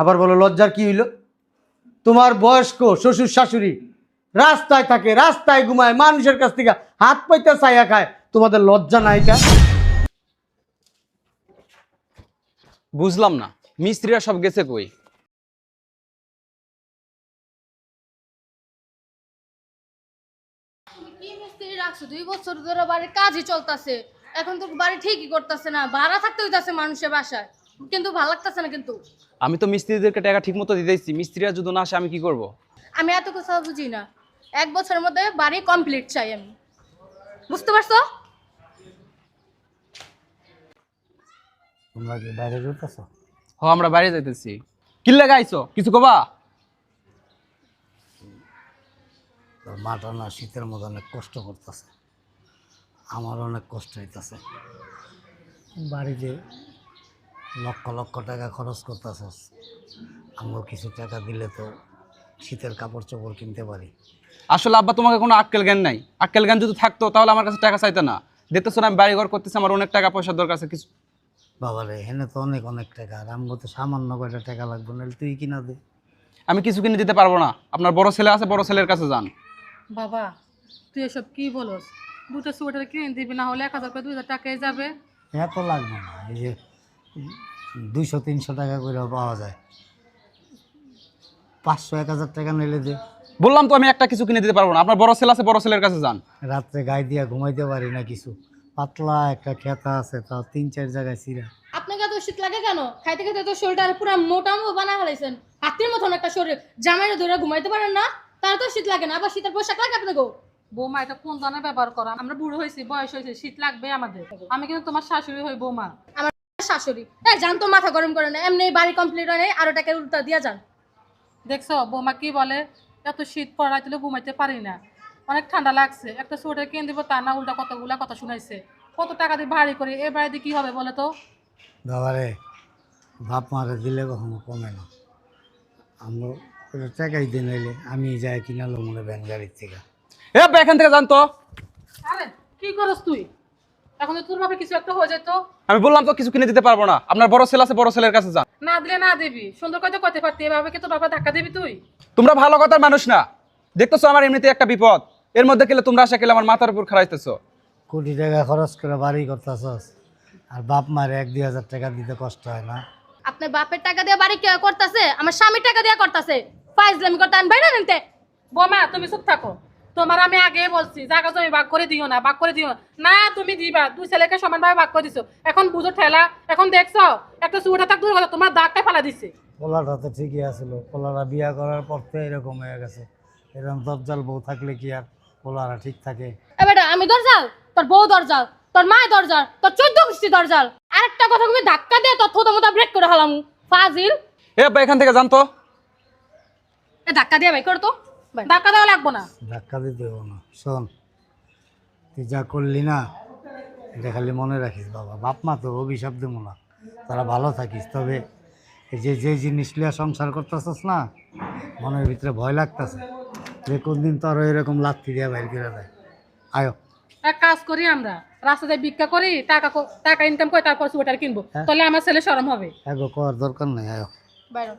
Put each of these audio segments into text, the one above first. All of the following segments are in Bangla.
আবার বলো লজ্জার কি হইল? তোমার বয়স্ক শ্বশুর শাশুড়ি রাস্তায় থাকে রাস্তায় ঘুমায় মানুষের কাছ থেকে হাত পাইতে চাইয়া খায় তোমাদের লজ্জা নাই কা বুঝলাম না মিস্ত্রিরা সব গেছে কই? তুমি কি মিস্ত্রি রাখছো? দুই বছর ধরে বাড়ির কাজই চলতেছে। এখন তো বাড়ি ঠিকই করতেছে না ভাড়া থাকতে হইতাছে মানুষের বাসায়। কিন্তু ভালো লাগতেছে না কিন্তু। আমি তো মিস্ত্রিদেরকে টাকা ঠিক মতো দিতেছি মিস্ত্রিরা যদি না আসে আমি কি করব? আমি এত কথা বুঝি না। এক বছরের মধ্যে বাড়ি কমপ্লিট চাই আমি। বুঝতে পারছ? তোমরা কি বাইরে যেতেছ হ আমরা বাইরে যাইতেছি। কি লাগাইছো কিছু কবা? তোর মাটা না শীতের মধ্যে অনেক কষ্ট করতেছে। আমার অনেক কষ্ট হইতেছে। বাড়িতে লক্ষ লক্ষ টাকা খরচ করতেছস আমরাও কিছু টাকা দিলে তো শীতের কাপড় চোপড় কিনতে পারি। আসলে আব্বা তোমাকে কোনো আক্কেল জ্ঞান নাই। আক্কেল জ্ঞান যদি থাকতো তাহলে আমার কাছে টাকা চাইতে না। দেখতেছো না আমি বাড়ি ঘর করতেছি আমার অনেক টাকা পয়সার দরকার আছে কিছু বাবারে এখানে তো অনেক অনেক টাকা। আর আমগো তো সামান্য কয়টা টাকা লাগবে নাহলে তুই কিনা দে। আমি কিছু কিনে দিতে পারব না। আপনার বড় ছেলে আছে বড় ছেলের কাছে যান। বাবা তুই এসব কি বলস? দুটো সোয়েটার কিনে দিবি না হলে এক হাজার করে দুই হাজার টাকায় যাবে। এত লাগবে না এই যে দুইশো তিনশো টাকা করে পাওয়া যায়। পাঁচশো এক হাজার টাকা নিলে দে। বললাম তো আমি একটা কিছু কিনে দিতে পারব না। আপনার বড় ছেলে আছে বড় ছেলের কাছে যান। রাত্রে গায়ে দিয়া ঘুমাইতে পারি না কিছু। পাতলা একটা খেতা আছে তাও তিন চার জায়গায় চিরা আপনাকে এত শীত লাগে কেন? খাইতে খাইতে তো শরীরটা পুরো মোটা মতো বানা ফেলাইছেন। হাতির মতন একটা শরীর। জামাইরে ধরে ঘুমাইতে পারেন না তার তো শীত লাগে না। আবার শীতের পোশাক লাগে আপনাকে? বৌমা এটা কোন ধরনের ব্যবহার করা? আমরা বুড়ো হয়েছি বয়স হয়েছে শীত লাগবে আমাদের। আমি কিন্তু তোমার শাশুড়ি হই বৌমা। আমার শাশুড়ি। হ্যাঁ জান তো মাথা গরম করে না। এমনি বাড়ি কমপ্লিট হয় নাই আরও টাকা উল্টা দিয়া যান। দেখছ বৌমা কি বলে? এত শীত পড়াই দিলে ঘুমাইতে পারি না। অনেক ঠান্ডা লাগছে। একটা সোয়েটার কিনে দিব তা না উল্টা কতগুলা কথা শুনাইছে। কত টাকা দিয়ে ভারী করে এ বাড়িতে কি হবে বলে তো? বাবারে বাপ মারে দিলে কখনো কমে না। আমরা ওটা টাকাই দিয়ে নিলে আমি যাই কিনালো মনে ব্যান গাড়ির থেকে। এ এখান থেকে যান তো। আরে কি করস তুই? এখন তো তোর ভাবে কিছু একটা হয়ে যেত আমি বললাম তো কিছু কিনে দিতে পারব না। আপনার বড় ছেলে আছে বড় ছেলের কাছে যান। না দিলে না দিবি। সুন্দর করে তো করতে পারতি এভাবে কি তোর বাবা ধাক্কা দিবি তুই? তোমরা ভালো কথার মানুষ না। দেখতেছো আমার এমনিতে একটা বিপদ। এর মধ্যে গেলে তোমরা আসা গেলে আমার মাথার উপর খারাইতেছো কোটি টাকা খরচ করে বাড়ি করতেছস। আর বাপ মারে এক দুই হাজার টাকা দিতে কষ্ট হয় না। আপনার বাপের টাকা দিয়ে বাড়ি কে করতেছে? আমার স্বামীর টাকা দিয়ে করতেছে। ফাইজলামি করতে আনবাই না নিতে বোমা তুমি চুপ থাকো। তোমার আমি আগে বলছি জায়গা জমি ভাগ করে দিও না ভাগ করে দিও না। তুমি দিবা দুই ছেলেকে সমানভাবে ভাগ করে দিছো। এখন বুঝো ঠেলা এখন দেখছ একটা চুটা থাক দূর কথা তোমার দাগটা ফেলা দিছে। পোলাটা তো ঠিকই আছিল পোলারা বিয়া করার পর তো এরকম হয়ে গেছে। এরকম দরজাল বউ থাকলে কি আর পোলারা ঠিক থাকে? এ বেটা আমি দরজাল? তোর বউ দরজাল? তোর মা দরজাল? তোর চোদ্দ গোষ্ঠী দরজাল? আরেকটা কথা তুমি ধাক্কা দিয়ে তোর থোতা মোতা ব্রেক করে হালাম ফাজিল? এ আব্বা এখান থেকে যান তো। এ ধাক্কা দিয়ে ভাই কর তো। ভাই। ধাক্কা দেওয়া লাগবো না। ধাক্কা দিতে হব না। শোন তুই যা করলি না এটা খালি মনে রাখিস বাবা। বাপ মা তো অভিশাপ দেবো না। তারা ভালো থাকিস তবে এই যে যে জিনিস লিয়া সংসার করতেছস না মনের ভিতরে ভয় লাগতেছে। যে কোন দিন তোর এরকম লাথি দিয়ে বাইর করে দেয়। আয়ো। এক কাজ করি আমরা রাস্তাতে ভিক্ষা করি টাকা টাকা ইনকাম করে তারপর সোয়েটার কিনবো। তাহলে আমার ছেলে সরম হবে। এগো কর দরকার নেই আয়ো। বাইরে।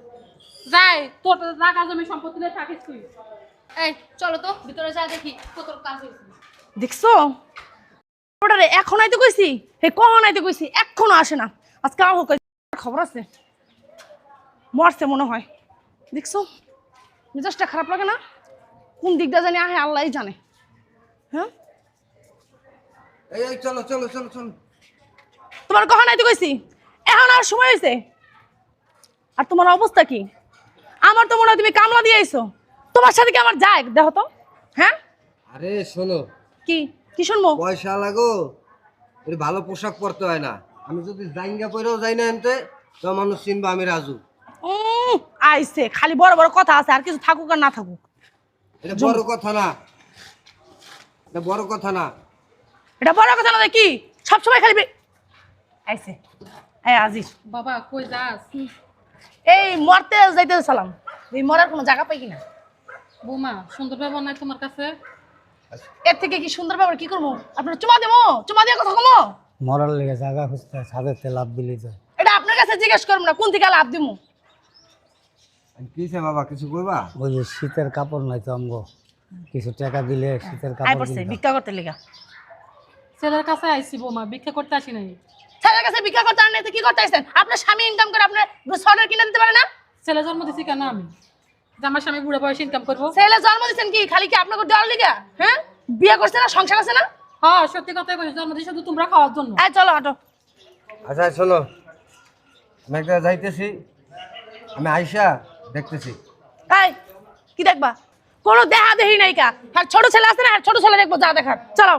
যাই তোর জায়গা জমি সম্পত্তি থাকিস তুই। এই চলো তো ভিতরে যা দেখি কত কাজ হয়েছে দেখছ? ওটারে এখন আইতে কইছি? হে কখন আইতে কইছি? এখনও আসে না। আজকে আহ খবর আছে? মরছে মনে হয়। দেখছ? মেজাজটা খারাপ লাগে না? কোন দিকটা জানি আহে আল্লাহই জানে। হ্যাঁ? এই এই চলো চলো চলো চলো। তোমার কখন আইতে কইছি? এখন আর সময় হয়েছে আর তোমার অবস্থা কি? আমার তো মনে হয় তুমি কামলা দিয়ে আইছো। তোমার সাথে কি আমার যায়? দেখো তো। হ্যাঁ? আরে শোনো। কি? কি শুনব? পয়সা লাগো। এটা ভালো পোশাক পরতে হয় না। আমি যদি জাইঙ্গা পরেও যাই না এনতে তো মানুষ চিনবো আমি রাজু। আইছে খালি বড় বড় কথা আছে আর কিছু থাকুক আর না থাকুক। এটা বড় কথা না। এটা বড় কথা না। এটা বড় কথা না কি সবসময় খালি বে- আইছে হ্যাঁ আজিজ বাবা কই যাস? এই মরতে যাইতে সালাম। এই মরার কোনো জায়গা পাই কিনা? বৌমা সুন্দর ব্যবহার নাই তোমার কাছে? এর থেকে কি সুন্দর ব্যাপার কি করব? আপনার চুমা দেবো চুমা দিয়ে কথা কমো। মরার লেগে জায়গা খুঁজতে ছাদের তেল লাভ দিলি যায়। এটা আপনার কাছে জিজ্ঞেস করব না কোন থেকে লাভ দিবো কিছে বাবা কিছু করবা ওই যে শীতের কাপড় নাই তো আমগো কিছু টাকা দিলে শীতের আয় কাপড় পড়ছে ভিক্ষা করতে লেগা। ছেলের কাছে আইসি বৌমা ভিক্ষা করতে আসি নাই। ছেলের কাছে ভিক্ষা করতে আর নাই তো কি করতে আসছেন? আপনার স্বামী ইনকাম করে আপনার সোয়েটার কিনে দিতে পারে না? ছেলে জন্ম দিছি কেন আমি? যে আমার স্বামী বুড়ো বয়সে ইনকাম করব। ছেলে জন্ম দিচ্ছেন কি? খালি কি আপনাকে দেওয়ার লিগা? হ্যাঁ? বিয়ে করছে না সংসার আছে না? হ্যাঁ সত্যি কথাই কইছি জন্ম দিছি শুধু তোমরা খাওয়ার জন্য। আয় চলো হাঁটো। আচ্ছা শোনো। আমি একটা যাইতেছি আমি আইসা দেখতেছি। এই কি দেখবা? কোনো দেখা দেখি নাই কা। হ্যাঁ ছোট ছেলে আছে না হ্যাঁ ছোট ছেলে দেখব যা দেখার। চলো।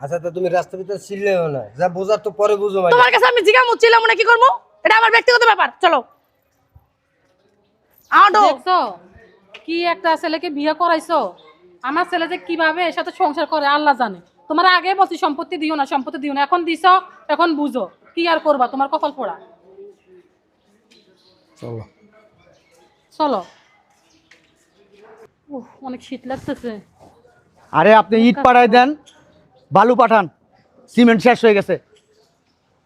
আচ্ছা তো তুমি রাস্তার ভিতরে চিল্লেও না। যা বোঝার তো পরে বুঝো ভাই। তোমার কাছে আমি জিগা মুচ্ছিলাম না কি করব? এটা আমার ব্যক্তিগত ব্যাপার। চলো। দেখছ? কি একটা ছেলেকে বিয়ে করাইছো? আমার ছেলে যে কীভাবে এর সাথে সংসার করে আল্লাহ জানে। তোমার আগে বলছি সম্পত্তি দিও না সম্পত্তি দিও না। এখন দিছো এখন বুঝো। কি আর করবা? তোমার কপাল পোড়া। চলো। চলো। অনেক শীত লাগতেছে। আরে আপনি ইট পাঠাই দেন বালু পাঠান। সিমেন্ট শেষ হয়ে গেছে।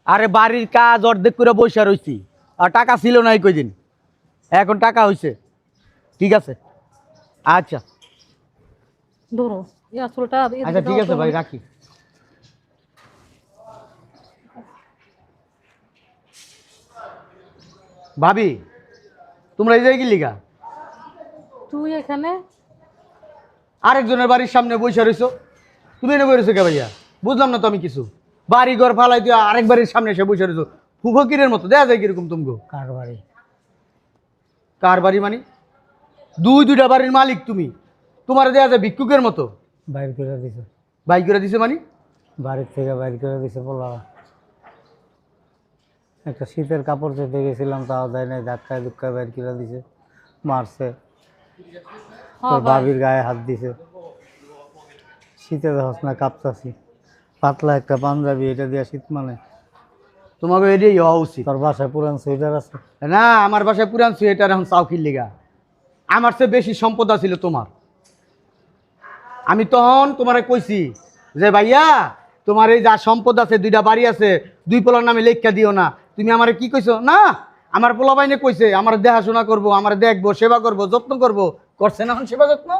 আরে বাড়ির কাজ অর্ধেক করে বসে রইছি। আর টাকা ছিল না এই কয়দিন। এখন টাকা হয়েছে ঠিক আছে? আচ্ছা। ধরো এই আসলটা আচ্ছা ঠিক আছে ভাই রাখি। ভাবি তোমরা এই জায়গায় কি লিগা তুই এখানে? আরেকজনের বাড়ির সামনে বসে রইছো। তুমি এনে বসেছো কে ভাইয়া? বুঝলাম না তো আমি কিছু। বাড়ি ঘর ফালাই দিয়ে আরেক বাড়ির সামনে এসে বসে রইছো। ফুফকিরের মতো দেখা যায় কীরকম তুমি কার বাড়ি? কার বাড়ি মানে? দুই দুইটা বাড়ির মালিক তুমি। তোমার দেয়া যায় ভিক্ষুকের মতো। বাইর করে দিছে। বাইক করে দিছে মানে? বাড়ির থেকে বাইর করে দিছে বলা। একটা শীতের কাপড় চেতে গেছিলাম তাও দেয় নাই ধাক্কায় ধুক্কায় বাইর করে দিছে। মারছে। তোর ভাবির গায়ে হাত দিছে। শীতে দেখস না কাঁপতাছি। পাতলা একটা পাঞ্জাবি এটা দিয়া শীত মানে। তোমাকে এটাই হওয়া উচিত। তোর বাসায় পুরান সোয়েটার আছে? না আমার বাসায় পুরান সোয়েটার এখন চাউকির লিগা। আমার চেয়ে বেশি সম্পদ আছিল তোমার। আমি তখন তোমারে কইছি যে ভাইয়া তোমার এই যা সম্পদ আছে দুইটা বাড়ি আছে দুই পোলার নামে লেখা দিও না। তুমি আমারে কি কইছো? না আমার পোলা বাইনে কইছে আমার দেখাশোনা করব আমার দেখব সেবা করব যত্ন করব। করছে না এখন সেবা যত্ন?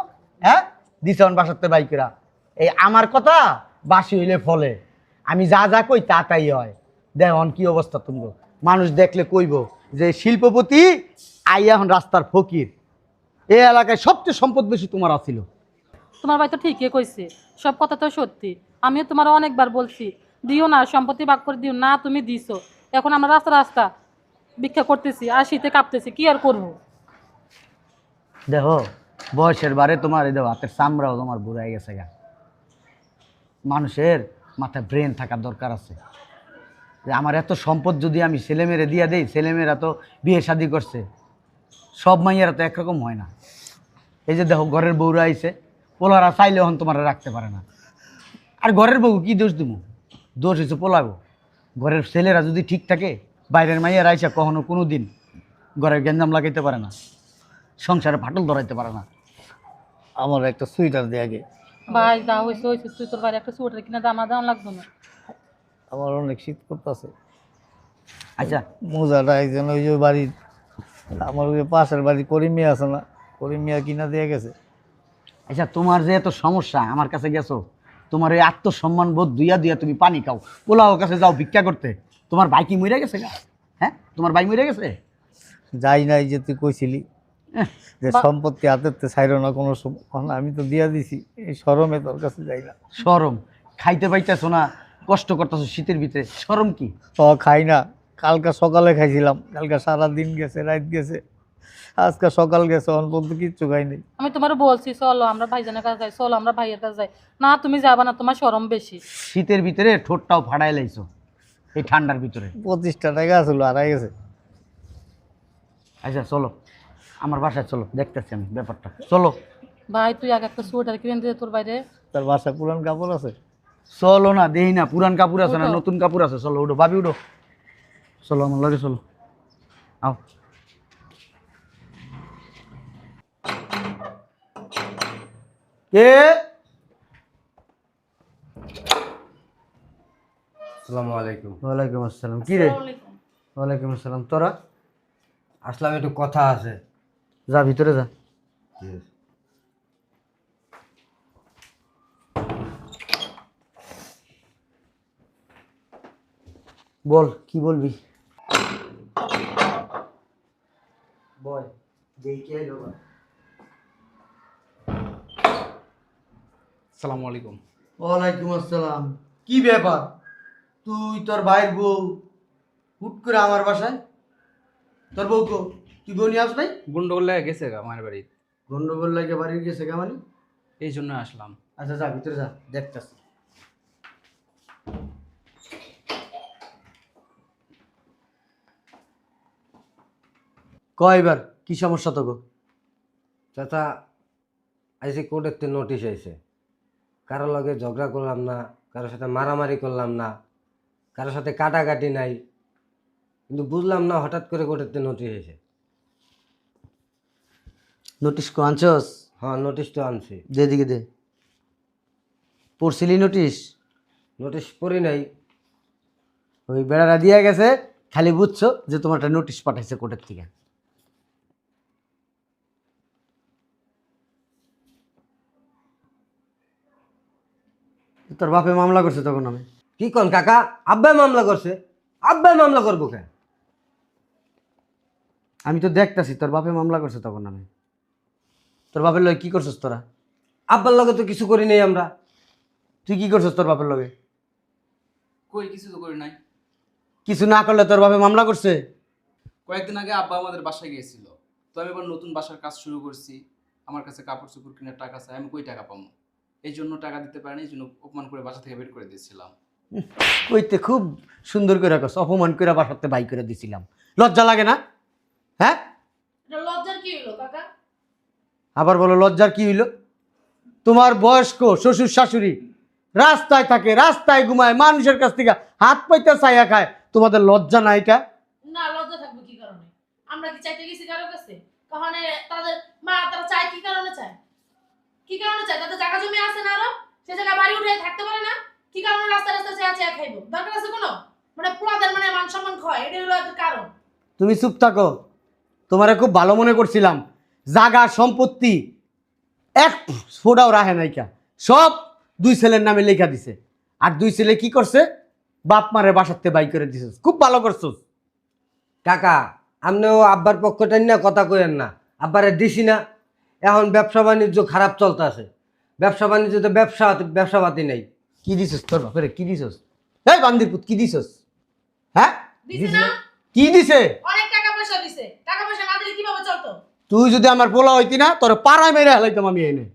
হ্যাঁ? দিছে এখন বাসাতে বাইকেরা। এই আমার কথা বাসি হইলে ফলে। আমি যা যা কই তা তাই হয়। দেখুন কি অবস্থা তুমি মানুষ দেখলে কইব যে শিল্পপতি আইয়া এখন রাস্তার ফকির। এই এলাকায় সবচেয়ে সম্পদ বেশি তোমার আছিল। তোমার ভাই তো ঠিকই কইছে সব কথা তো সত্যি। আমিও তোমার অনেকবার বলছি দিও না সম্পত্তি ভাগ করে দিও। না তুমি দিছো। এখন আমরা রাস্তা রাস্তা ভিক্ষা করতেছি আর শীতে কাঁপতেছি কি আর করব? দেখো বয়সের বারে তোমার এই দেখো হাতের চামড়াও তোমার বুড়াই গেছে গা। মানুষের মাথায় ব্রেন থাকার দরকার আছে। যে আমার এত সম্পদ যদি আমি ছেলেমেয়েরে দিয়া দেই ছেলেমেয়েরা তো বিয়ে শাদি করছে। সব মাইয়ারা তো একরকম হয় না। এই যে দেখো ঘরের বউরা আইছে পোলারা চাইলে হন তোমার রাখতে পারে না। আর ঘরের বউ কি দোষ দিব দোষ হয়েছে পোলাগো। ঘরের ছেলেরা যদি ঠিক থাকে বাইরের মাইয়ারা আইসা কখনো কোনো দিন ঘরের গ্যাঞ্জাম লাগাইতে পারে না। সংসারে ফাটল ধরাইতে পারে না। আমার একটা সোয়েটার দিয়ে আগে। ভাই যা হয়েছে হয়েছে তুই তোর বাইরে একটা সুইটার কিনে দামা দাম লাগবে না। আমার অনেক শীত করতেছে। আচ্ছা। মোজাটা একজন ওই যে বাড়ির আমার ওই পাশের বাড়ি করিম মিয়া আছে না করিম মিয়া কিনা দিয়ে গেছে। আচ্ছা তোমার যে এত সমস্যা আমার কাছে গেছো তোমার ওই আত্মসম্মান বোধ দুইয়া দুইয়া তুমি পানি খাও। পোলাও কাছে যাও ভিক্ষা করতে। তোমার ভাই কি মরে গেছে গা? হ্যাঁ? তোমার ভাই মরে গেছে? যাই নাই যে তুই কইছিলি যে সম্পত্তি হাতের তে ছাইরো না কোনো আমি তো দিয়া দিছি এই সরমে তোর কাছে যাই না। সরম। খাইতে পাইতেছো না কষ্ট করতেছো শীতের ভিতরে সরম কি? ও খাই না। কালকে সকালে খাইছিলাম। কালকে সারা দিন গেছে রাত গেছে। আজকে সকাল গেছে অন পর্যন্ত কিচ্ছু খাই নাই। আমি তোমার বলছি চলো আমরা ভাইজানের কাছে যাই চলো আমরা ভাইয়ের কাছে যাই। না তুমি যাবা না তোমার সরম বেশি। শীতের ভিতরে ঠোঁটটাও ফাড়াই লাইছো এই ঠান্ডার ভিতরে। পঁচিশটা টাকা আসলো হারাই গেছে। আচ্ছা চলো আমার বাসায় চলো দেখতেছি আমি ব্যাপারটা। চলো। ভাই তুই আগে একটা সোয়েটার কিনে দিয়ে তোর বাইরে। তার বাসায় পুরান কাপড় আছে? চলো না দেই না পুরান কাপড় আছে না নতুন কাপড় আছে চলো উঠো ভাবি উঠো। চলো আমার লগে চলো। আও কে আসসালামু আলাইকুম। ওয়ালাইকুম আসসালাম। কি রে? ওয়ালাইকুম আসসালাম। তোরা? আসলাম একটু কথা আছে। যা ভিতরে যা। বল কি বলবি? বল সালামু আলাইকুম। ওয়ালাইকুম আসসালাম। কি ব্যাপার? তুই তোর ভাইয়ের বউ হুট করে আমার বাসায়? তোর বউ কো? তুই বউ নিয়ে আস নাই? গুন্ডগোল লেগে গেছে গা মায়ের বাড়ি। গন্ডগোল লাগে বাড়ির গেছে কেমন এই জন্য আসলাম। আচ্ছা যা ভিতরে যা দেখতেছি। কয়বার কি সমস্যা তো গো চাচা আইসি কোর্টের নোটিশ আইছে। কারও লগে ঝগড়া করলাম না কারোর সাথে মারামারি করলাম না কারোর সাথে কাটাকাটি নাই। কিন্তু বুঝলাম না হঠাৎ করে কোর্টের নোটিশ এসে নোটিশ কো আনছস? হ্যাঁ নোটিশ তো আনছি। দে দিকে দে। পড়ছিলি নোটিশ? নোটিশ পড়ি নাই। ওই বেড়ারা দিয়ে গেছে খালি বুঝছ যে তোমার একটা নোটিশ পাঠাইছে কোর্টের থেকে। তোর বাপে মামলা করছে তখন আমি। কি কন কাকা? আব্বাই মামলা করছে। আব্বাই মামলা করব কে? আমি তো দেখতাছি তোর বাপে মামলা করছে তখন আমি। তোর বাপের লগে কি করছিস তোরা? আব্বার লগে তো কিছু করি নাই আমরা। তুই কি করছিস তোর বাপের লগে? কই কিছু তো করি নাই। কিছু না করলে তোর বাপে মামলা করছে? কয়েকদিন আগে আব্বা আমাদের বাসায় গিয়েছিল। তো আমি এবার নতুন বাসার কাজ শুরু করছি। আমার কাছে কাপড় চোপড় কেনার টাকা চাই আমি কই টাকা পাবো? এই জন্য টাকা দিতে পারেনি এই জন্য অপমান করে বাসা থেকে বের করে দিয়েছিলাম। কইতে খুব সুন্দর করে রাখছ অপমান করে বাসাতে বাই করে দিছিলাম। লজ্জা লাগে না? হ্যাঁ? এটা লজ্জার কি হইল কাকা? আবার বলো লজ্জার কি হইল? তোমার বয়স্ক শ্বশুর শাশুড়ি রাস্তায় থাকে রাস্তায় ঘুমায় মানুষের কাছ থেকে হাত পাইতে চাইয়া খায় তোমাদের লজ্জা না এটা না লজ্জা থাকবে কি কারণে? আমরা কি চাইতে গেছি কারও কাছে? কারণে তাদের মা তারা চায় কি কারণে চায়? কি কারণে চায়? তাদের জায়গা জমি আছে না আরও? সে জায়গা বাড়ি উঠে থাকতে পারে না? কি কারণে রাস্তা রাস্তা চেয়া চেয়া খাইবো? দরকার আছে কোনো? মানে পুরাদের মানে মান সম্মান ক্ষয় এটা হলো একটা কারণ। তুমি চুপ থাকো। তোমারে খুব ভালো মনে করছিলাম। জাগা, সম্পত্তি, এক ফোটাও রাহে নাইকা সব দুই ছেলের নামে লেখা দিছে। আর দুই ছেলে কি করছে? বাপ মারে বাসাতে বাই করে দিছে। খুব ভালো করছ কাকা আপনিও আব্বার পক্ষটা না, কথা কইেন না। আব্বারে দিছি না। এখন ব্যবসা বাণিজ্য খারাপ চলতেছে। ব্যবসা বাণিজ্য তো ব্যবসা ব্যবসা পাতি নেই। কি দিছস তোর বাপের? কি দিছস? এই বান্দির পুত কি দিছস? হ্যাঁ? দিছে না। কি দিছে? অনেক টাকা পয়সা দিছে। টাকা পয়সা না দিলে কীভাবে চলতো? তুই যদি আমার পোলা হইতি না তোর পাড়ায় মেরে হেলাইতাম আমি এনে।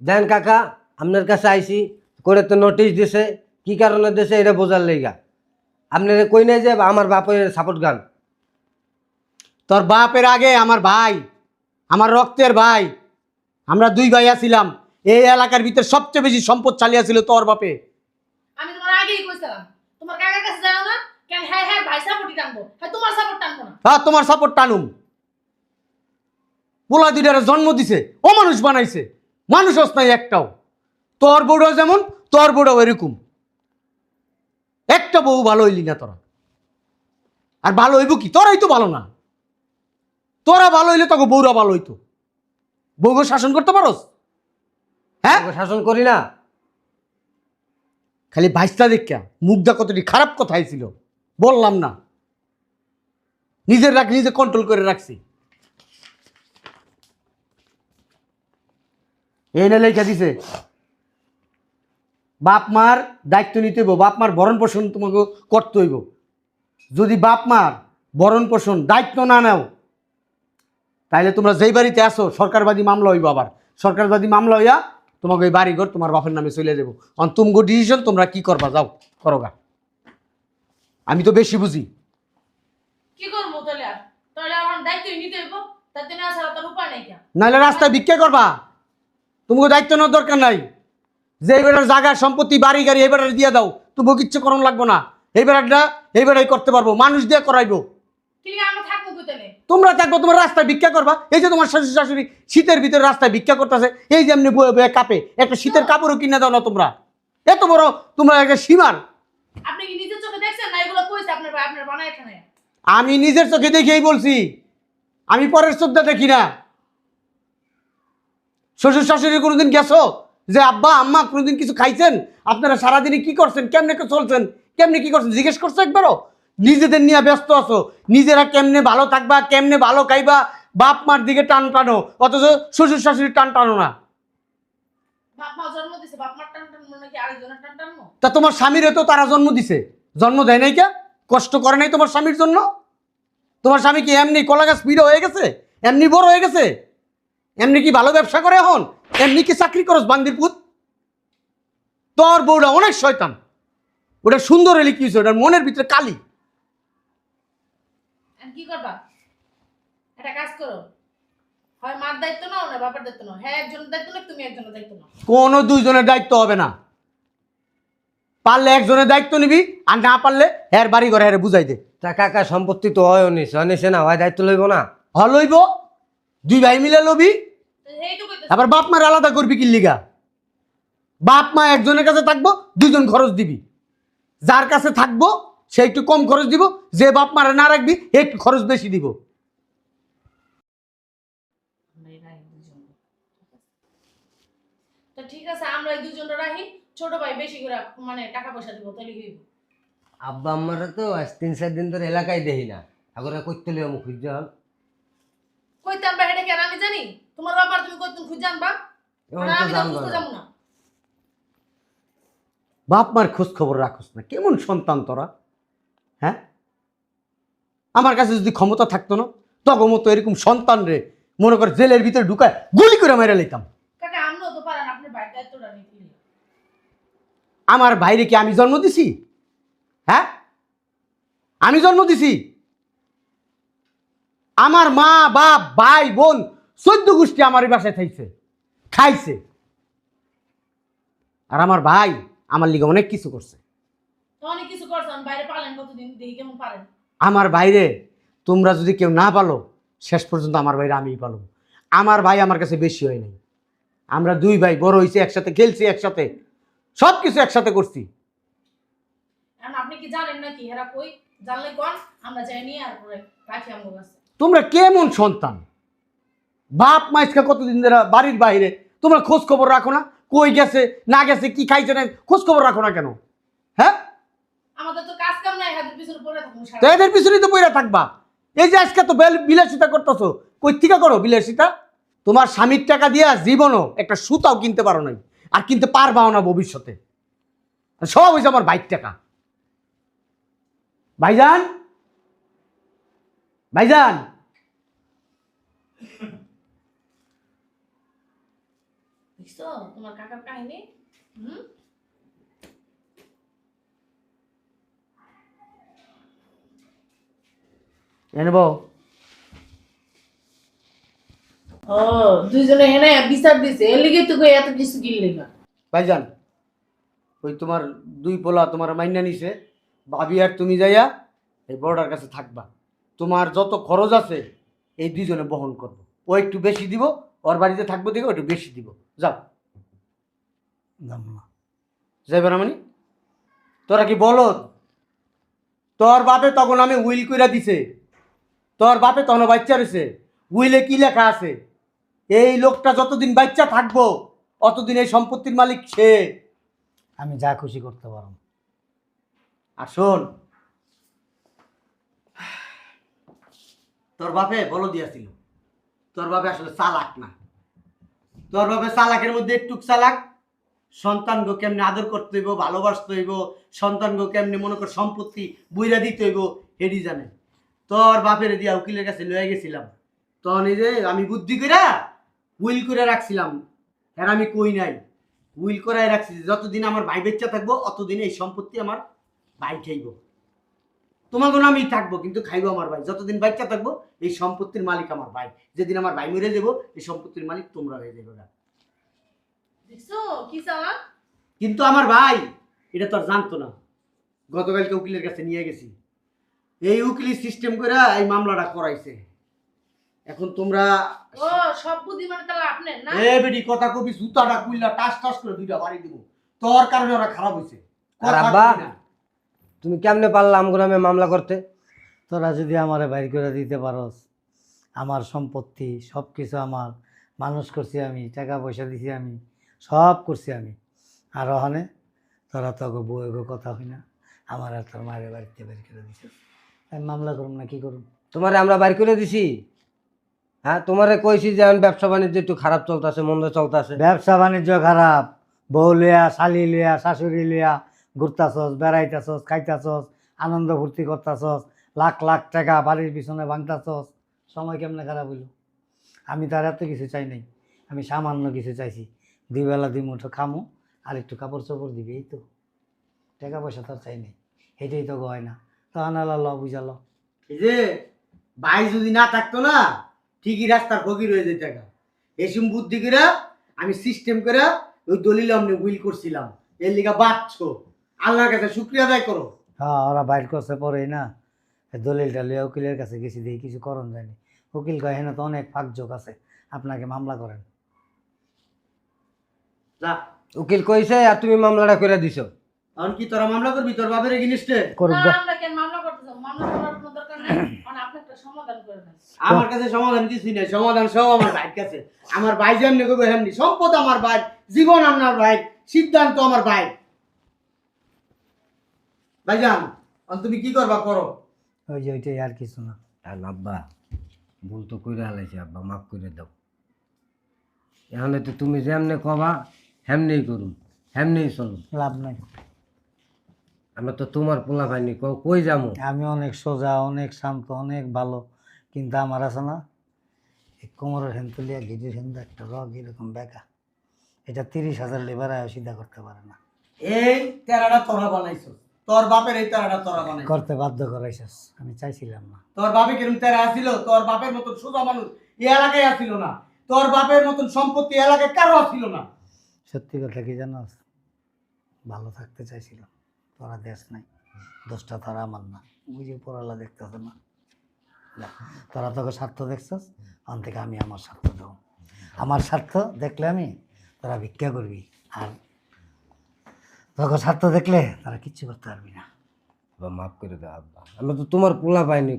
দেন কাকা আপনার কাছে আইছি করে তো নোটিশ দিছে। কি কারণে দিছে এটা বোঝার লেগা। আপনার কই নাই যে আমার বাপের সাপোর্ট গান? তোর বাপের আগে আমার ভাই আমার রক্তের ভাই আমরা দুই ভাই আছিলাম এই এলাকার ভিতরে সবচেয়ে বেশি সম্পদ চালিয়েছিল তোর বাপে। আমি তোমার আগেই কইছিলাম তোমার কাকার কাছে যাও না কেন হ্যাঁ হ্যাঁ ভাই সাপোর্টই টানবো হ্যাঁ তোমার সাপোর্ট টানবো না। হ্যাঁ তোমার সাপোর্ট টানুম। পোলা দুইটারে জন্ম দিছে ও মানুষ বানাইছে মানুষ হস নাই একটাও। তোর বউও যেমন তোর বউও এরকম। একটা বউ ভালো হইলি না তোরা। আর ভালো হইব কি? তোরাই তো ভালো না। তোরা ভালো হইলে তোকে বউরা ভালো হইতো। বউকে শাসন করতে পারোস? হ্যাঁ? শাসন করি না। খালি বাইশটা দেখা মুখটা কতটি খারাপ কথাই ছিল বললাম না। নিজের রাখ নিজে কন্ট্রোল করে রাখছি। এই না লেখা দিছে। বাপ মার দায়িত্ব নিতে হইব বাপ মার ভরণ পোষণ তোমাকে করতে হইব। যদি বাপ মার ভরণ পোষণ দায়িত্ব না নাও তাইলে তোমরা যেই বাড়িতে আসো সরকারবাদী মামলা হইব আবার। সরকারবাদী মামলা হইয়া তোমাকে ওই বাড়িঘর তোমার বাপের নামে চলে যাব। অন তুমগো ডিসিশন তোমরা কি করবা? যাও করোগা আমি তো বেশি বুঝি। কি করব তাহলে তাহলে আমার দায়িত্ব নিতে হইব তাতে না ছাড়া তোর উপায় নাই নাহলে রাস্তায় ভিক্ষা করবা। তোমাকে দায়িত্ব নেওয়ার দরকার নাই। যে এই বেটার জায়গা সম্পত্তি বাড়ি গাড়ি এই বেটার দিয়ে দাও। তুমি কিচ্ছু করণ লাগবো না। এই বেটারটা এই বেটাই করতে পারব। মানুষ দিয়ে করাইবো কি আমরা থাকব কই তাহলে তোমরা থাকব তোমার রাস্তায় ভিক্ষা করবা। এই যে তোমার শাশুড়ি শাশুড়ি শীতের ভিতরে রাস্তায় ভিক্ষা করতেছে এই যে এমনি বয়ে বয়ে কাপে। একটা শীতের কাপড়ও কিনে দাও না তোমরা। এত বড় তোমরা একটা সীমার। আপনি কি নিজের চোখে দেখছেন না? এগুলো কইছে আপনার ভাই আপনার বানায় এখানে। আমি নিজের চোখে দেখেই বলছি। আমি পরের শ্রদ্ধা দেখি না। শ্বশুর শাশুড়ি কোনোদিন গেছো? যে আব্বা আম্মা কোনোদিন কিছু খাইছেন? আপনারা সারাদিনে কি করছেন? কেমনে চলছেন? কেমনে কি করছেন? জিজ্ঞেস করছ একবারও? নিজেদের নিয়ে ব্যস্ত আছো। নিজেরা কেমনে ভালো থাকবা কেমনে ভালো খাইবা বাপ মার দিকে টান টানো অথচ শ্বশুর শাশুড়ি টান টানো না। তা তোমার স্বামীরও তো তারা জন্ম দিছে। জন্ম দেয় নাই কে? কষ্ট করে নাই তোমার স্বামীর জন্য? তোমার স্বামী কি এমনি কলা গাছ পিড়ে হয়ে গেছে? এমনি বড় হয়ে গেছে? এমনি কি ভালো ব্যবসা করে এখন? এমনি কি চাকরি করস বান্দির পুত? তোর বউটা অনেক শয়তান। ওটা সুন্দর এলি কি হয়েছে ওটার মনের ভিতরে কালি। কি করবা? একটা কাজ করো। হয় মার দায়িত্ব নাও না বাবার দায়িত্ব নাও। হ্যাঁ একজনের দায়িত্ব নাও তুমি একজনের দায়িত্ব নাও। কোনো দুইজনের দায়িত্ব হবে না। পারলে একজনের দায়িত্ব নিবি আর না পারলে হ্যার বাড়ি ঘরে হ্যারে বুঝাই দে। তা কাকা সম্পত্তি তো হয় অনিস। অনিসে না হয় দায়িত্ব লইব না। হ লইব দুই ভাই মিলে লবি। তো আবার বাপ মার আলাদা করবি কি লিগা? বাপ মা একজনের কাছে থাকব দুজন খরচ দিবি। যার কাছে থাকব সে একটু কম খরচ দিব যে বাপ মারা না রাখবি একটু খরচ বেশি দিব। আমরা এই রাখি দুজন। তো ঠিক আছে আমরা এই দুজনটা রাখি ছোট ভাই বেশি করে মানে টাকা পয়সা দিব তাহলে হইব? আব্বা আম্মারা তো আজ তিন চার দিন ধরে এলাকায় দেখি না। এখন করতে লিও মুখ খুঁজতে হল কইতে আনবা এটা কেন আমি জানি? তোমার বাবার তুমি খুঁজে আনবা? আমি তো যাব না। বাপ মার খোঁজ খবর রাখোস না কেমন সন্তান তোরা? হ্যাঁ? আমার কাছে যদি ক্ষমতা থাকতো না তখন মতো এরকম সন্তান রে মনে কর জেলের ভিতরে ঢুকায় গুলি করে মেরে নিতে আমার ভাইরে কি আমি জন্ম দিছি? হ্যাঁ? আমি জন্ম দিছি? আমার মা বাপ ভাই বোন চোদ্দ গোষ্ঠী আমার বাসায় থাইছে খাইছে। আর আমার ভাই আমার লিগে অনেক কিছু করছে। অনেক কিছু বাইরে পালেন কতদিন? দেখি কেমন পারেন। আমার বাইরে তোমরা যদি কেউ না পালো শেষ পর্যন্ত আমার বাইরে আমিই পালো। আমার ভাই আমার কাছে বেশি হয় নাই। আমরা দুই ভাই বড় হয়েছি একসাথে খেলছি একসাথে। সব কিছু একসাথে করছি। আপনি কি জানেন নাকি? এরা কই? জানলে কোন? আমরা যাই নিয়ে আর পরে রাখি আমার কাছে। তোমরা কেমন সন্তান? বাপ মাইসকা কতদিন ধরে বাড়ির বাইরে? তোমরা খোঁজ খবর রাখো না? কই গেছে না গেছে কি খাইছে না খোঁজ খবর রাখো না কেন? হ্যাঁ? তো এদের পিছনেই তো বইরা থাকবা। এই যে আজকে তো বিলাসিতা করতেছো কই থেকে করো বিলাসিতা? তোমার স্বামীর টাকা দিয়া জীবনও একটা সুতাও কিনতে পারো নাই আর কিনতে পারবাও না ভবিষ্যতে। সব হয়েছে আমার বাইক টাকা। ভাইজান? ভাইজান? তোমার কাকার কাহিনী? হুম? এনে ও দুইজনে এনে বিচার দিছে। এর লিগে তো কই এত কিছু কিনলি না। ভাইজান ওই তোমার দুই পোলা তোমার মাইনা নিছে। ভাবি আর তুমি যাইয়া এই বড়টার কাছে থাকবা। তোমার যত খরচ আছে এই দুইজনে বহন করব। ও একটু বেশি দিব ওর বাড়িতে থাকব ও একটু বেশি দিব। যাও। যাব না যাইবে না মানে? তোরা কি বলো তোর বাপে তখন আমি উইল কইরা দিছে তোর বাপে তখন বাচ্চা রয়েছে। উইলে কি লেখা আছে? এই লোকটা যতদিন বাচ্চা থাকব অতদিন এই সম্পত্তির মালিক সে। আমি যা খুশি করতে পারো আর শোন তোর বাপে বলো দিয়াছিল তোর বাপে আসলে চালাক না। তোর বাপে চালাকের মধ্যে একটু চালাক সন্তানগো কেমনে আদর করতে হইব ভালোবাসতে হইব সন্তানগো কেমনে মনে কর সম্পত্তি বইরা দিতে হইব হেডি জানে। তোর বাপের দিয়া উকিলের কাছে লয়ে গেছিলাম। তখন এই যে আমি বুদ্ধি কইরা উইল করে রাখছিলাম। আর আমি কই নাই। উইল করাই রাখছি যতদিন আমার ভাই বেচ্চা থাকব অতদিন এই সম্পত্তি আমার ভাই খাইব। তোমার কোনো আমি থাকব কিন্তু খাইবো আমার ভাই। যতদিন বাচ্চা থাকব এই সম্পত্তির মালিক আমার ভাই। যেদিন আমার ভাই মরে যাব এই সম্পত্তির মালিক তোমরা হয়ে যাবে না কিন্তু আমার ভাই এটা তো আর জানতো না। গতকালকে উকিলের কাছে নিয়ে গেছি। এই উকিলি সিস্টেম করে এই মামলাটা করাইছে। এখন তোমরা ও সব বুদ্ধি মানে তাহলে আপনার না? এ বেডি কথা কবি জুতাটা কুইলা টাস টাস করে দুইটা বাড়ি দিব। তোর কারণে ওরা খারাপ হয়েছে আর আব্বা? তুমি কেমনে পারলা আমগুলো আমি মামলা করতে? তোরা যদি আমারে বাইর করে দিতে পারস আমার সম্পত্তি সব কিছু আমার। মানুষ করছি আমি টাকা পয়সা দিছি আমি সব করছি আমি। আর ওখানে তোরা তো বউ কথা হই না। আমার আর তোর মায়ের বাড়িতে বের করে দিছে আমি মামলা করুম না কি করুম? তোমারে আমরা বাইর করে দিছি। হ্যাঁ তোমারে কইছি যে এখন ব্যবসা বাণিজ্য একটু খারাপ চলতেছে মন্দ চলতেছে। ব্যবসা বাণিজ্য খারাপ। বউ লিয়া শালি লিয়া শাশুড়ি লিয়া ঘুরতাছস বেড়াইতাছস খাইতাছস আনন্দ ফুর্তি করতাছস লাখ লাখ টাকা বাড়ির পিছনে ভাঙতাছস সময় কেমনে খারাপ হইল? আমি তার এত কিছু চাই নাই। আমি সামান্য কিছু চাইছি। দুই বেলা দুই মুঠো খামো আর একটু কাপড় চোপড় দিবি এই তো। টাকা পয়সা তো আর চাই নাই। এটাই তো হয় না। ল বুঝালো এই যে ভাই যদি না থাকতো না ঠিকই রাস্তার ফকির হয়ে যেত টাকা এসম বুদ্ধি করে আমি সিস্টেম করে ওই দলিল আমি উইল করছিলাম। এর লিগা বাঁচছো। আল্লাহর কাছে শুক্রিয়া আদায় করো। হ্যাঁ ওরা বাইর করছে পরেই না। এই দলিলটা লিয়ে উকিলের কাছে গেছি দিয়ে কিছু করণ যায়নি। উকিল কয় হেন তো অনেক ফাঁকযোগ আছে। আপনাকে মামলা করেন। যা। উকিল কইছে আর তুমি মামলাটা করে দিছো। এখন কি তোরা মামলা করবি? তোর বাপের এগেনিস্টে করুক গা। আমরা কেন আমার কাছে সমাধান কিছুই নেই সমাধান সব আমার ভাইয়ের কাছে। আমার ভাই যেমনি করব হেমনি সম্পদ আমার ভাই জীবন আমার ভাই সিদ্ধান্ত আমার ভাই। ভাইজান তুমি কি করবা করো? ওই যে ওইটাই আর কিছু না। আর আব্বা ভুল তো কইরা হালাইছে আব্বা মাফ করে দাও। এখন তো তুমি যেমনে কবা হেমনেই করুন হেমনেই চলুন লাভ নাই। আমরা তো তোমার পোলা পাইনি কই যাব আমি অনেক সোজা অনেক শান্ত অনেক ভালো কিন্তু আমার আছে না এই কোমরের হেন তুলিয়া গিজির হেন একটা রগ এরকম বেকা। এটা তিরিশ হাজার লেবার আয় সিধা করতে পারে না। এই তেরাটা তোরা বানাইছো তোর বাপের এই তেরাটা তোরা বানাইছো করতে বাধ্য করাইছিস আমি চাইছিলাম না। তোর বাপে কিরম তেরা আসিল তোর বাপের মতন সোজা মানুষ এই এলাকায় আসিল না। তোর বাপের মতন সম্পত্তি এলাকায় কারও আসিল না। সত্যি কথা কি জানোস? ভালো থাকতে চাইছিলাম। তোরা দেশ নাই। দোষটা তোরা আমার না। বুঝে পড়ালা দেখতেছে না। তোরা তোকে স্বার্থ দেখছস? ওখান থেকে আমি আমার স্বার্থ দেবো। আমার স্বার্থ দেখলে আমি তোরা ভিক্ষা করবি। আর তোকে স্বার্থ দেখলে তারা কিচ্ছু করতে পারবি না। আব্বা মাফ করে দাও আব্বা। আমরা তো তোমার পোলা পাইনি।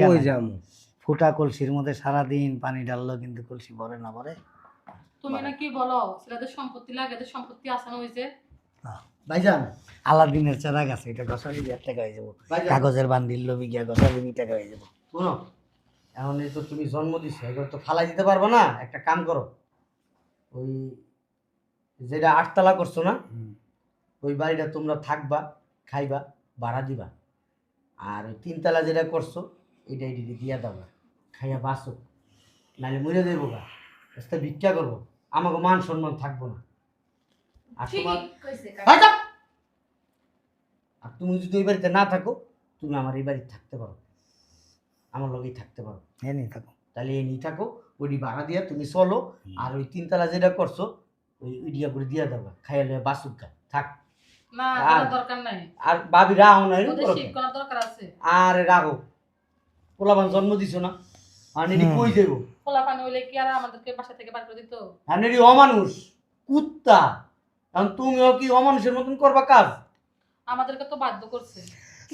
কই। ফুটা কলসির মধ্যে সারাদিন পানি ডাললো কিন্তু কলসি ভরে না ভরে। তুমি না কি বলো ছেলেদের সম্পত্তি লাগে সম্পত্তি আসানো হয়েছে। ভাইজান। আলাদিনের চারা গাছে এটা গসালি টাকা হয়ে যাব। কাগজের বান্ডিল লবি গিয়া গসালি টাকা হয়ে যাব। শোনো এখন এই তো তুমি জন্ম দিছো এবার তো ফালাই দিতে পারব না। একটা কাম করো ওই যেটা আটতলা করছ না ওই বাড়িটা তোমরা থাকবা খাইবা ভাড়া দিবা। আর ওই তিনতলা যেটা করছ এটা এটি দিয়া দাও খাইয়া বাসো নাহলে মরে দেবো গা। রাস্তায় ভিক্ষা করব। আমাকে মান সম্মান থাকব না। আর তোমার তুমি যদি ওই বাড়িতে না থাকো তুমি আমার এই বাড়িতে থাকতে পারো। আমার লগেই থাকতে পারো। এ নিয়ে থাকো। তাহলে এই নিয়ে থাকো ওইটি ভাড়া দিয়া তুমি চলো আর ওই তিনতলা যেটা করছ ওই ইডিয়া করে দিয়া দেবা খাইয়া লইয়া বাসুক থাক। না আর- দরকার নাই। আর ভাবি রাহো না আর রাখো পোলাবান জন্ম দিছো না? আর হুম। কই দেব পোলা পানি হইলে কি আর আমাদেরকে বাসা থেকে বার করে দিত? আর এটি অমানুষ কুত্তা। এখন তুমিও কি অমানুষের মতন করবা কাজ? আমাদেরকে তো বাধ্য করছে।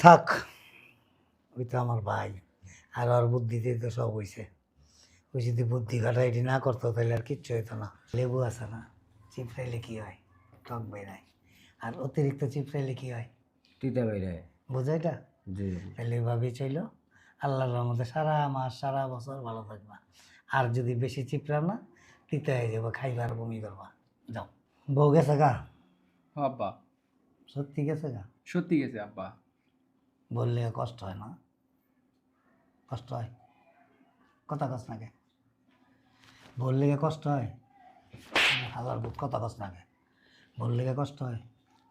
থাক। ওই তো আমার ভাই। আর ওর বুদ্ধিতে তো সব হইছে। ওই যদি বুদ্ধি খাটাইটি না করতো তাহলে আর কিচ্ছু হইতো না। লেবু আছে না চিপড়াইলে কি হয়? টক বেরায় আর অতিরিক্ত চিপড়াইলে কি হয়? তিতা বাইরে বোঝা এটা? জি। তাহলে এভাবে চইল। আল্লাহর রহমতে সারা মাস সারা বছর ভালো থাকবা। আর যদি বেশি চিপড়া না তিতে হয়ে যাব খাইবার বমি করবা। যাও। বউ গেছে গা। আব্বা। সত্যি গেছে গা। সত্যি গেছে আব্বা। বললে কষ্ট হয় না। কষ্ট হয়। কথা কস নাকে বললে কষ্ট হয়? হাজার বুক কথা কস নাকে বললে কষ্ট হয়?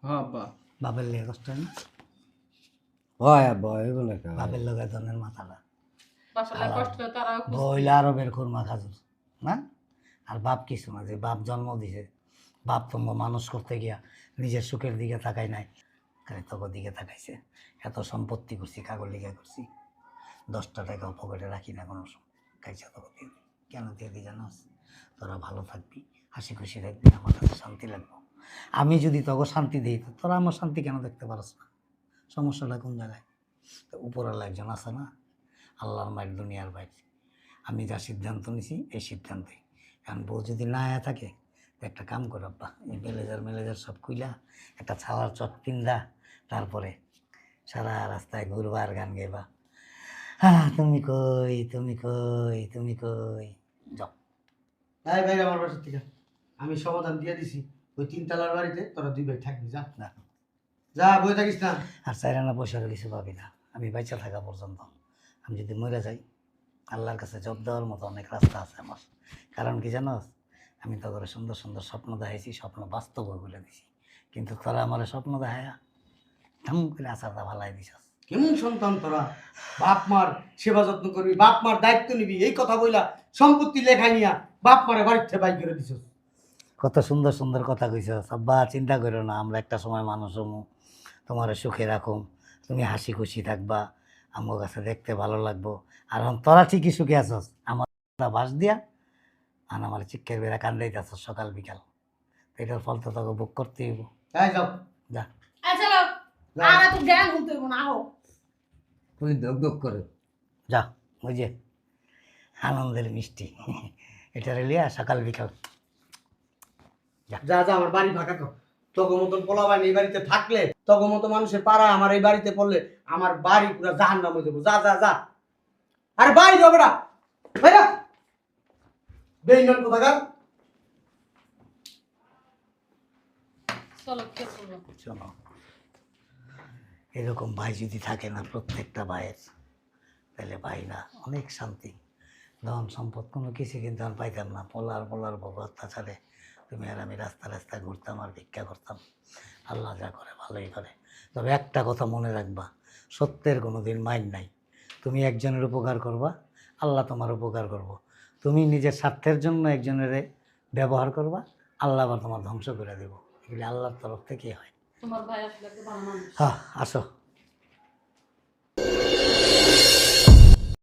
হ্যাঁ আব্বা। বাপের লেগে কষ্ট হয় না? হয় আব্বা কেন? বাপের লগে ধনের মাথাটা। কষ্ট হয়ে। বইলে আরবের খুরমা খাজুর না? আর বাপ কিছু না যে বাপ জন্ম দিছে। তোমার মানুষ করতে গিয়া নিজের সুখের দিকে তাকাই নাই। খালি তোকে দিকে তাকাইছে। এত সম্পত্তি করছি, কাগজ লিখে করছি। দশটা টাকা পকেটে রাখি না কোনো খাইছে তোকে দিয়ে। কেন দিয়ে দিই জানোস? তোরা ভালো থাকবি, হাসি খুশি থাকবি, আমার কাছে শান্তি লাগবে। আমি যদি তোকে শান্তি দিই, তো তোরা আমার শান্তি কেন দেখতে পারস না? সমস্যাটা কোন জায়গায়? উপরওয়ালা একজন আছে না? আল্লাহর মায়ের দুনিয়ার বাইরে। আমি যা সিদ্ধান্ত নিছি, এই সিদ্ধান্তে কারণ বউ যদি না আয়া থাকে একটা কাম করো আব্বা। এই ম্যানেজার ম্যানেজার সব কুইলা একটা ছাওয়ার চট পিন্দা তারপরে সারা রাস্তায় ঘুরবা আর গান গাইবা। হ্যাঁ তুমি কই তুমি কই তুমি কই? যাও। তাই ভাই আমার বাসার থেকে। আমি সমাধান দিয়ে দিছি। ওই তিন তলার বাড়িতে তোরা দুই ভাই থাকবি যা। না। যা বই থাকিস না। আর চাইরানা পয়সার কিছু পাবি না। আমি বেঁচে থাকা পর্যন্ত। আমি যদি মরে যাই আল্লাহর কাছে জব দেওয়ার মতো অনেক রাস্তা আছে আমার। কারণ কি জানোস? আমি তো করে সুন্দর সুন্দর স্বপ্ন দেখাইছি স্বপ্ন বাস্তব বলে দিছি। কিন্তু তোরা আমার স্বপ্ন দেখায়া ধাম করে আচারটা ভালাই দিছস। কেমন সন্তান তোরা? বাপ মার সেবা যত্ন করবি বাপ মার দায়িত্ব নিবি এই কথা বইলা সম্পত্তি লেখা নিয়া বাপ মারে বাড়ির থেকে বাই করে দিছস। কত সুন্দর সুন্দর কথা কইছস। আব্বা চিন্তা করো না আমরা একটা সময় মানুষ হমু তোমার সুখে রাখুম তুমি হাসি খুশি থাকবা আমার কাছে দেখতে ভালো লাগবো। আর তোরা ঠিকই সুখে আছস আমার বাস দিয়া আর আমার চিক্কের বেড়া কান্দাইতেছস সকাল বিকাল। এটার ফল তো তোকে বুক করতেই হইব। তাই যাও। যা। আই আর এত জ্ঞান শুনতে হইব না আহো। তুমি দগ দগ করে। যা ওই যে আনন্দের মিষ্টি। এটা রেলিয়া সকাল বিকাল। যা। যা আমার বাড়ি ফাঁকা কর। তখন মতন পোলাবাইন এই বাড়িতে থাকলে তখন মতো মানুষের পাড়া আমার এই বাড়িতে পড়লে আমার বাড়ি পুরো জাহান নামে যাব। যা যা যা। আরে বাড়ি যাবে না। ভাইরা কোথাকার? চলো এরকম ভাই যদি থাকে না প্রত্যেকটা ভাইয়ের তাহলে ভাই না অনেক শান্তি। ধন সম্পদ কোনো কিছু কিন্তু আমি পাইতাম না। পোলার পোলার ভোগ অত্যাচারে তুমি আর আমি রাস্তা রাস্তায় ঘুরতাম আর ভিক্ষা করতাম। আল্লাহ যা করে ভালোই করে। তবে একটা কথা মনে রাখবা সত্যের কোনো দিন মাইন নাই। তুমি একজনের উপকার করবা আল্লাহ তোমার উপকার করব। তুমি নিজের স্বার্থের জন্য একজনের ব্যবহার করবা আল্লাহ আবার তোমার ধ্বংস করে দেবো। এগুলি আল্লাহর তরফ থেকেই হয়। হ্যাঁ আসো।